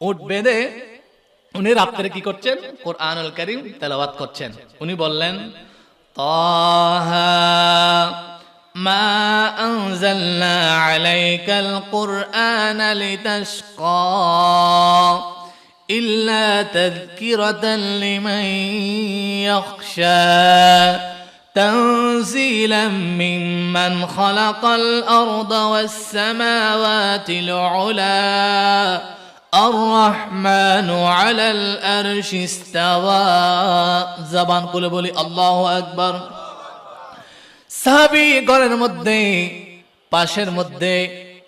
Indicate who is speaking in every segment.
Speaker 1: উঠ বেঁধে উনি রাত্রে কি করছেন কোরআনুল করিম তেলাওয়াত করছেন উনি বললেন طه ما أنزلنا عليك القرآن لتشقى إلا تذكرة لمن يخشى تنزيلا ممن خلق الأرض والسماوات العلا الرحمن على الأرش استوى زبان قول بولي الله أكبر সাহাবি ঘরের মধ্যে পাশের মধ্যে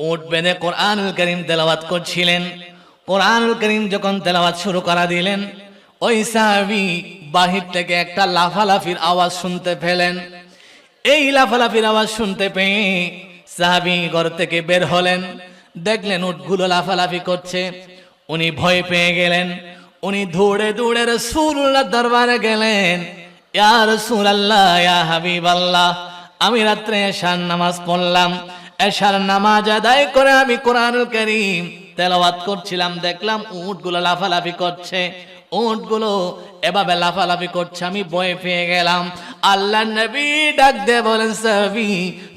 Speaker 1: উঠ বেঁধে কোরআনুল করিম তেলাওয়াত করছিলেন কোরআনুল করিম যখন তেলাওয়াত শুরু করা দিলেন ওই সাহাবি বাহির থেকে একটা লাফালাফির আওয়াজ শুনতে পেলেন এই লাফালাফির আওয়াজ শুনতে পেয়ে সাহাবি ঘর থেকে বের হলেন দেখলেন উটগুলো লাফালাফি করছে। উনি ভয় পেয়ে গেলেন। উনি দৌড়ে দৌড়ে রসুল্লাহ দরবারে গেলেন। ইয়া রাসূলুল্লাহ, ইয়া হাবিবাল্লাহ, আমি রাত্রে এশার নামাজ পড়লাম। এশার নামাজ আদায় করে আমি কোরআনুল কারীম তেলাওয়াত করছিলাম। দেখলাম উটগুলো লাফালাফি করছে। উটগুলো এভাবে লাফালাফি করছে, আমি ভয় পেয়ে গেলাম। আল্লাহ নবী ডাক দে বলেন সাবি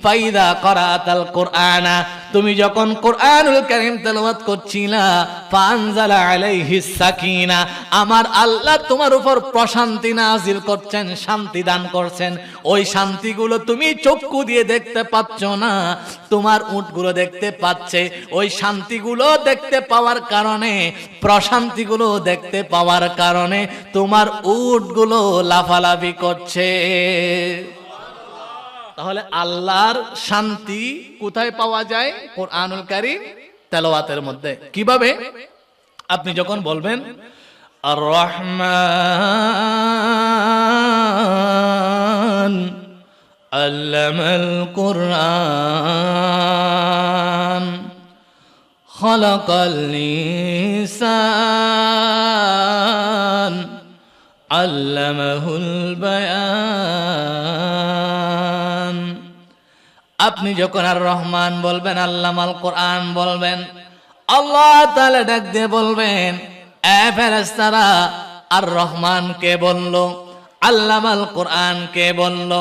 Speaker 1: ফাইদা করাতাল কোরআনা তুমি যখন কোরআনুল কারীম তেলাওয়াত করছিলা, ফানজালা আলাইহিস সাকিনা, আমার আল্লাহ তোমার উপর প্রশান্তি নাজিল করছেন, শান্তি দান করছেন। ওই শান্তিগুলো তুমি চক্ষু দিয়ে দেখতে পাচ্ছ না, তোমার উটগুলো দেখতে পাচ্ছে। ওই শান্তিগুলো দেখতে পাওয়ার কারণে, প্রশান্তিগুলো দেখতে পাওয়ার কারণে তোমার উটগুলো লাফালাফি করছে। তাহলে আল্লাহর শান্তি কোথায় পাওয়া যায়? কোরআনুল কারীম তেলাওয়াতের মধ্যে। কীভাবে? আপনি যখন বলবেন আর রহমান আল্লামাল কোরআন খলাকাল ইনসান আল্লামাহুল বায়ান আপনি যখন আর রহমান বলবেন আল্লাহ মাল কোরআন বলবেন, আল্লাহ তালে ডাক দিয়ে বলবেন, এ ফেরেশতারা, আর রহমান কে বলল? আল্লাহ মাল কোরআন কে বলল?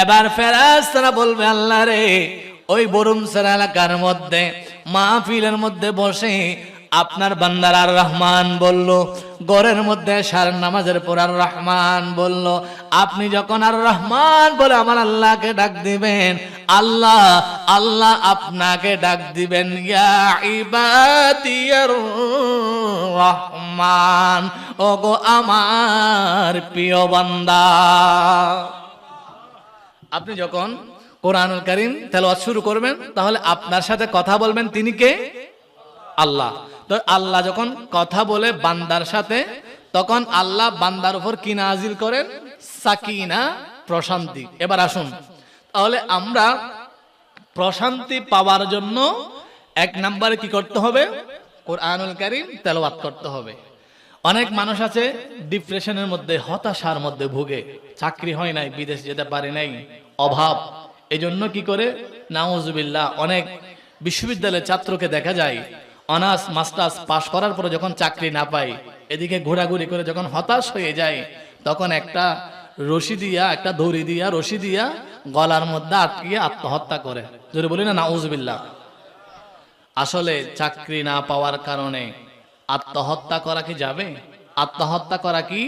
Speaker 1: এবার ফেরাস্তারা বলবে, আল্লাহ রে, ওই বরুমসার এলাকার মধ্যে, মাহফিলের মধ্যে বসে আপনার বান্দার আর রহমান বলল গড়ের মধ্যে সার নামাজের পর আর রহমান বলল, আপনি যখন আর রহমান বলে আমার আল্লাহকে ডাক দিবেন, আল্লাহ আল্লাহ আপনাকে ডাক দিবেন রহমান, ওগো আমার প্রিয় বান্দা। আপনি যখন কোরআনুল করিম তেলাওয়াত শুরু করবেন, তাহলে আপনার সাথে কথা বলবেন তিনি কে? আল্লাহ। তো আল্লাহ যখন কথা বলে বান্দার সাথে, তখন আল্লাহ বান্দার উপর কি নাজিল করেন? সাকিনা, প্রশান্তি। এবার আসুন। তাহলে আমরা প্রশান্তি পাওয়ার জন্য এক নম্বরে কি করতে হবে? কোরআনুল করিম তেলাওয়াত করতে হবে। অনেক মানুষ আছে ডিপ্রেশনের মধ্যে, হতাশার মধ্যে ভুগে। চাকরি হয় নাই, বিদেশ যেতে পারে নাই, অভাব। এই জন্য কি করে? নাউজুবিল্লাহ, অনেক বিশ্ববিদ্যালয়ের ছাত্রকে দেখা যায় অনার্স, মাস্টার্স পাশ করার পরে যখন চাকরি না পাই, এদিকে ঘোরাঘুরি করে যখন হতাশ হয়ে যায় তখন একটা রশি দিয়া, একটা দড়ি দিয়া, রশি দিয়া গলার মধ্যে আটকিয়ে আত্মহত্যা করে। যদি বলি না, নাউজুবিল্লাহ। আসলে চাকরি না পাওয়ার কারণে আত্মহত্যা করা কি যাবে? আত্মহত্যা করা কি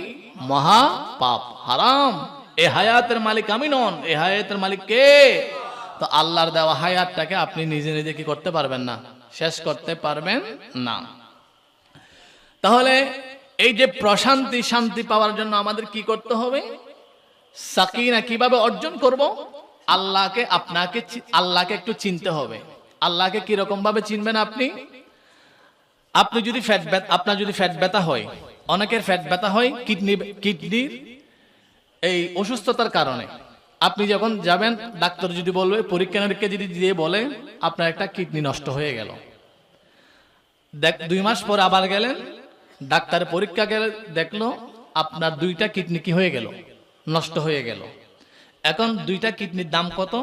Speaker 1: মহা পাপ, হারাম। এ হায়াতের মালিক আমি নন, এ হায়াতের মালিক কে? তো আল্লাহর দেওয়া হায়াতটাকে আপনি নিজে নিজে কি করতে পারবেন না? শেষ করতে পারবেন না। তাহলে এই যে প্রশান্তি, শান্তি পাওয়ার জন্য আমাদের কি করতে হবে? সাকিনা কীভাবে অর্জন করব? আল্লাহকে, আপনাকে আল্লাহকে একটু চিনতে হবে। আল্লাহকে কীরকম ভাবে চিনবেন আপনি? আপনি যদি ফ্যাট ব্যথা আপনার যদি ফ্যাট ব্যথা হয়, অনেকের ফ্যাট ব্যথা হয় কিডনি, কিডনির এই অসুস্থতার কারণে। আপনি যখন যাবেন, ডাক্তার যদি বলবে পরীক্ষা নিরীক্ষা যদি দিয়ে বলে, আপনার একটা কিডনি নষ্ট হয়ে গেল। দেখ, দুই মাস পর আবার গেলেন, ডাক্তার পরীক্ষা গেলে দেখল আপনার দুইটা কিডনি কি হয়ে গেল, নষ্ট হয়ে গেল। এখন দুইটা কিডনির দাম কত?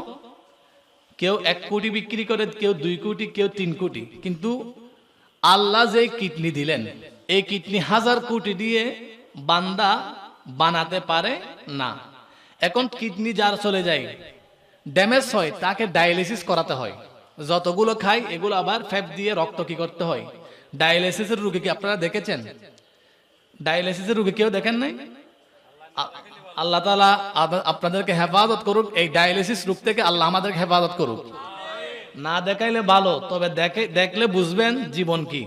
Speaker 1: কেউ এক কোটি বিক্রি করে, কেউ দুই কোটি, কেউ তিন কোটি। কিন্তু আল্লাহ যে কিডনি দিলেন, এই কিডনি হাজার কোটি দিয়ে বান্দা বানাতে পারে না। এখন কিডনি যার চলে যায়, ড্যামেজ হয়, তাকে ডায়ালিসিস করাতে হয়। যতগুলো খায়, এগুলো আবার ফ্যাপ দিয়ে রক্ত কি করতে হয়? ডায়ালিসিসের রুগী কি আপনারা দেখেছেন? ডায়ালিসিসের রুগী কেউ দেখেন নাই? আল্লাহ তালা আপনাদেরকে হেফাজত করুক, এই ডায়ালিসিস রোগ থেকে আল্লাহ আমাদেরকে হেফাজত করুক। না দেখাইলে ভালো, তবে দেখে, দেখলে বুঝবেন জীবন কি।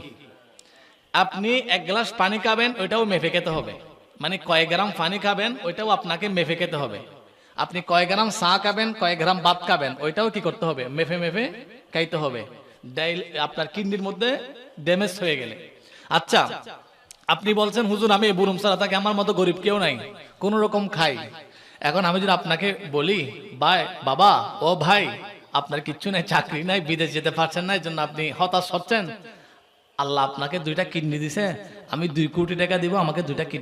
Speaker 1: আপনি এক গ্লাস পানি খাবেন, ওইটাও মেপে খেতে হবে। মানে কয় গ্রাম পানি খাবেন, ওইটাও আপনাকে মেপে খেতে হবে। আপনি কয় গ্রাম চা খাবেন, কয় গ্রাম ভাত খাবেন, ওইটাও কি করতে হবে? মেপে মেপে খাইতে হবে। আপনার কিডনির মধ্যে ড্যামেজ হয়ে গেলে। আচ্ছা আপনি বলছেন, হুজুর, আমি বুরুম সারা থাকে, আমার মতো গরিব কেউ নাই, কোন রকম খাই। এখন আমি যদি আপনাকে বলি, ভাই, বাবা, ও ভাই, আপনার কিচ্ছু নাই, চাকরি নাই, বিদেশ যেতে পারছেন না এই জন্য আপনি হতাশ হচ্ছেন? আল্লাহ আপনাকে দুইটা কিডনি দিছে, আমি দুই কোটি টাকা দিব, আমাকে দুইটা কিডনি